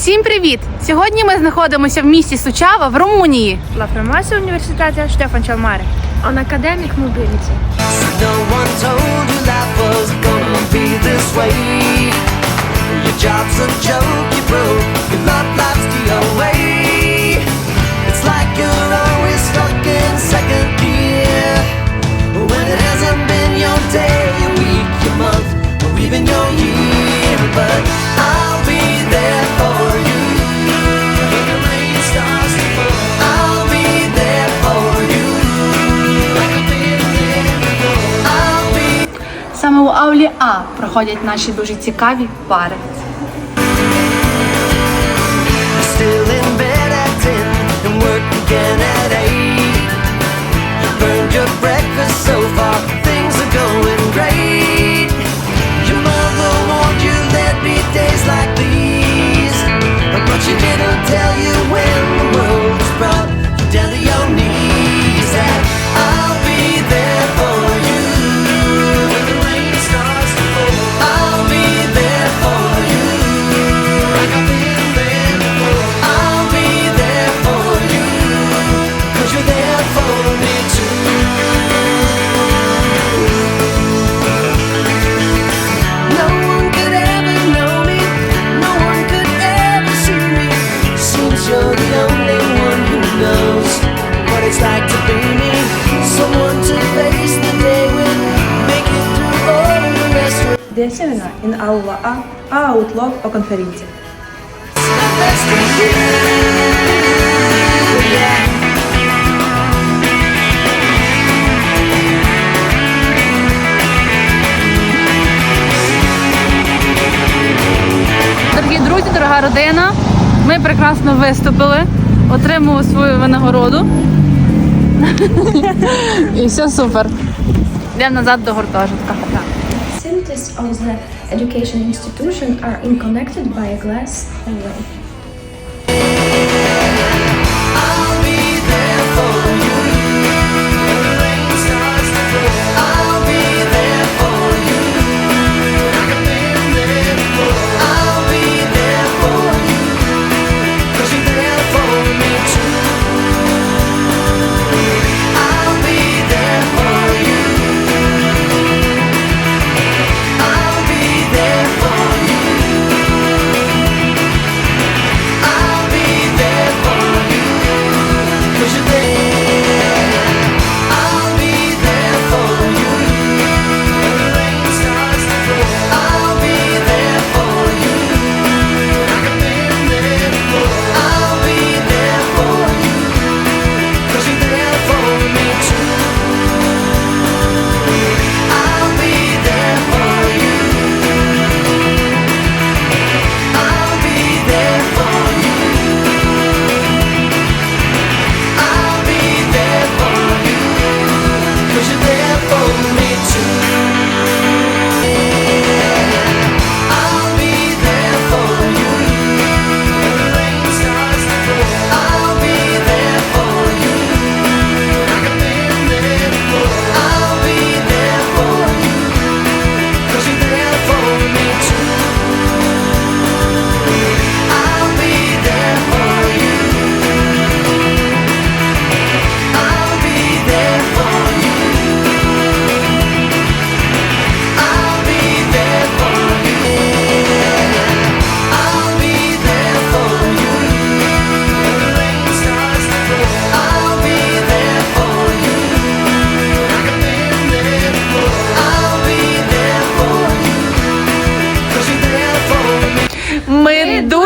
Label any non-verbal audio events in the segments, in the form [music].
Всім привіт! Сьогодні ми знаходимося в місті Сучава в Румунії. La frumoasă Universitatea Ștefan cel Mare on academic mobility. No one told you life was gonna be this way. Your job's a joke. Саме у Аулі А проходять наші дуже цікаві пари. Ясенина in Aula A, а Outlook о конференции. Дорогі друзі, дорога родина. Ми прекрасно виступили, отримали свою винагороду. І все супер. Йдемо назад до гуртожитка. facilities of the education institution are interconnected by a glass hallway.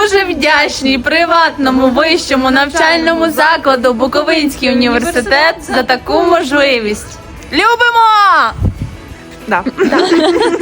дуже вдячні приватному вищому навчальному закладу Буковинський університет за таку можливість. Любимо! Да. [laughs]